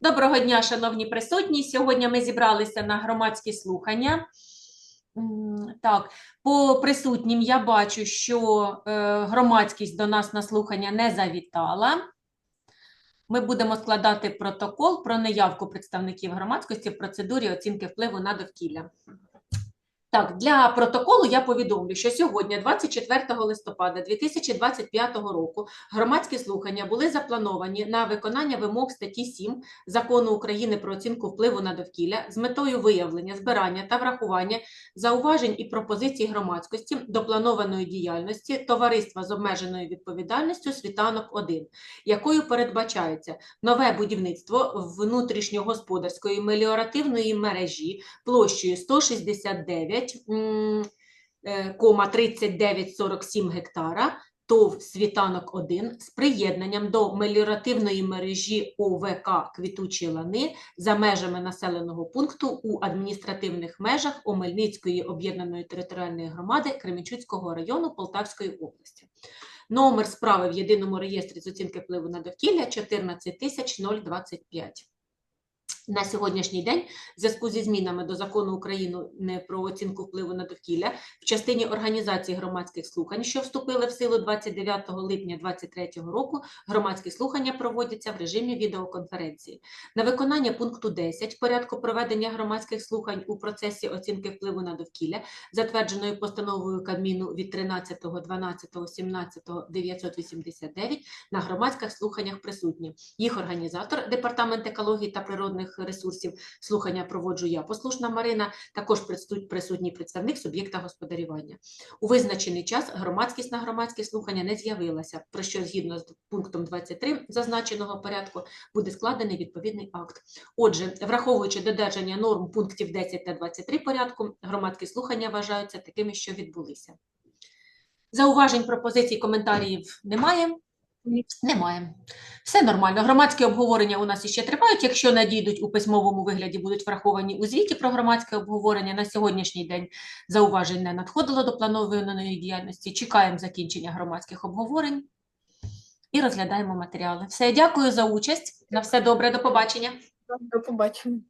Доброго дня, шановні присутні. Сьогодні ми зібралися на громадські слухання. Так, по присутнім я бачу, що е, громадськість до нас на слухання не завітала. Ми будемо складати протокол про неявку представників громадськості в процедурі оцінки впливу на довкілля. Так, для протоколу я повідомлю, що сьогодні, 24 листопада 2025 року, громадські слухання були заплановані на виконання вимог статті 7 Закону України про оцінку впливу на довкілля з метою виявлення, збирання та врахування зауважень і пропозицій громадськості до планованої діяльності товариства з обмеженою відповідальністю Світанок 1 якою передбачається нове будівництво внутрішньогосподарської меліоративної мережі площею 169 м, е, кома 3947 гектара ТОВ «Світанок 1» з приєднанням до меліоративної мережі ОВК «Квітучі лани» за межами населеного пункту у адміністративних межах Омельницької об'єднаної територіальної громади Кременчуцького району Полтавської області. Номер справи в єдиному реєстрі з оцінки впливу на довкілля 14025. На сьогоднішній день, в зв'язку зі змінами до закону України про оцінку впливу на довкілля в частині організації громадських слухань, що вступили в силу 29 липня 2023 року, громадські слухання проводяться в режимі відеоконференції. На виконання пункту 10 порядку проведення громадських слухань у процесі оцінки впливу на довкілля, затвердженою постановою Кабміну від 13.12.17.989, на громадських слуханнях присутні їх організатор, департамент екології та природних ресурсів. Слухання проводжу я, послушна Марина. Також присут- присутній представник суб'єкта господарювання. У визначений час громадськість на громадські слухання не з'явилася, про що згідно з пунктом 23 зазначеного порядку буде складений відповідний акт. Отже, враховуючи додержання норм пунктів 10 та 23 порядку, громадські слухання вважаються такими, що відбулися. Зауважень, пропозицій, коментарів немає. Немає. Все нормально. Громадські обговорення у нас іще тривають. Якщо надійдуть у письмовому вигляді, будуть враховані у звіті про громадське обговорення. На сьогоднішній день зауважень не надходило до планованої діяльності. Чекаємо закінчення громадських обговорень і розглядаємо матеріали. Все, дякую за участь. На все добре, до побачення. До побачення.